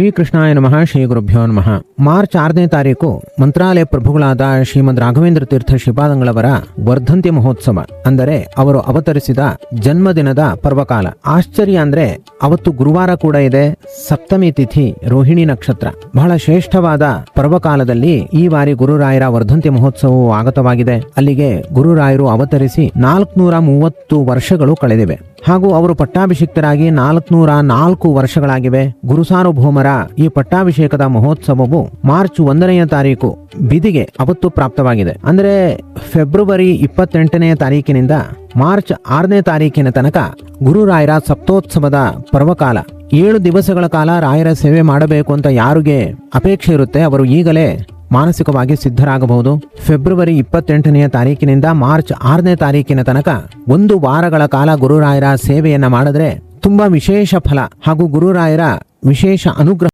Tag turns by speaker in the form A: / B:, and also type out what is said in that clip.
A: ಶ್ರೀಕೃಷ್ಣಾಯ ನಮಃ, ಶ್ರೀ ಗುರುಭ್ಯೋ ನಮಃ. ಮಾರ್ಚ್ ಆರನೇ ತಾರೀಕು ಮಂತ್ರಾಲಯ ಪ್ರಭುಗಳಾದ ಶ್ರೀಮದ್ ರಾಘವೇಂದ್ರ ತೀರ್ಥ ಶ್ರೀಪಾದಂಗಳವರ ವರ್ಧಂತಿ ಮಹೋತ್ಸವ, ಅಂದರೆ ಅವರು ಅವತರಿಸಿದ ಜನ್ಮದಿನದ ಪರ್ವಕಾಲ. ಆಶ್ಚರ್ಯ ಅಂದ್ರೆ, ಅವತ್ತು ಗುರುವಾರ ಕೂಡ ಇದೆ. ಸಪ್ತಮಿ ತಿಥಿ, ರೋಹಿಣಿ ನಕ್ಷತ್ರ. ಬಹಳ ಶ್ರೇಷ್ಠವಾದ ಪರ್ವಕಾಲದಲ್ಲಿ ಈ ಬಾರಿ ಗುರುರಾಯರ ವರ್ಧಂತಿ ಮಹೋತ್ಸವವು ಆಗತವಾಗಿದೆ. ಅಲ್ಲಿಗೆ ಗುರುರಾಯರು ಅವತರಿಸಿ ನಾಲ್ಕುನೂರ ಮೂವತ್ತು ವರ್ಷಗಳು ಕಳೆದಿವೆ. ಹಾಗೂ ಅವರು ಪಟ್ಟಾಭಿಷಿಕ್ತರಾಗಿ ನಾಲ್ಕುನೂರ ನಾಲ್ಕು ವರ್ಷಗಳಾಗಿವೆ. ಗುರುಸಾರ್ವಭೌಮರ ಈ ಪಟ್ಟಾಭಿಷೇಕದ ಮಹೋತ್ಸವವು ಮಾರ್ಚ್ ಒಂದನೆಯ ತಾರೀಕು ಬಿದಿಗೆ ಅವತ್ತು ಪ್ರಾಪ್ತವಾಗಿದೆ. ಅಂದರೆ ಫೆಬ್ರವರಿ ಇಪ್ಪತ್ತೆಂಟನೆಯ ತಾರೀಕಿನಿಂದ ಮಾರ್ಚ್ ಆರನೇ ತಾರೀಕಿನ ತನಕ ಗುರುರಾಯರ ಸಪ್ತೋತ್ಸವದ ಪರ್ವಕಾಲ ಏಳು ದಿವಸಗಳ ಕಾಲ ರಾಯರ ಸೇವೆ ಮಾಡಬೇಕು ಅಂತ ಯಾರಿಗೆ ಅಪೇಕ್ಷೆ ಇರುತ್ತೆ, ಅವರು ಈಗಲೇ ಮಾನಸಿಕವಾಗಿ ಸಿದ್ಧರಾಗಬಹುದು. ಫೆಬ್ರವರಿ ಇಪ್ಪತ್ತೆಂಟನೆಯ ತಾರೀಕಿನಿಂದ ಮಾರ್ಚ್ ಆರನೇ ತಾರೀಕಿನ ತನಕ ಒಂದು ವಾರಗಳ ಕಾಲ ಗುರುರಾಯರ ಸೇವೆಯನ್ನ ಮಾಡಿದ್ರೆ ತುಂಬಾ ವಿಶೇಷ ಫಲ ಹಾಗೂ ಗುರುರಾಯರ ವಿಶೇಷ ಅನುಗ್ರಹ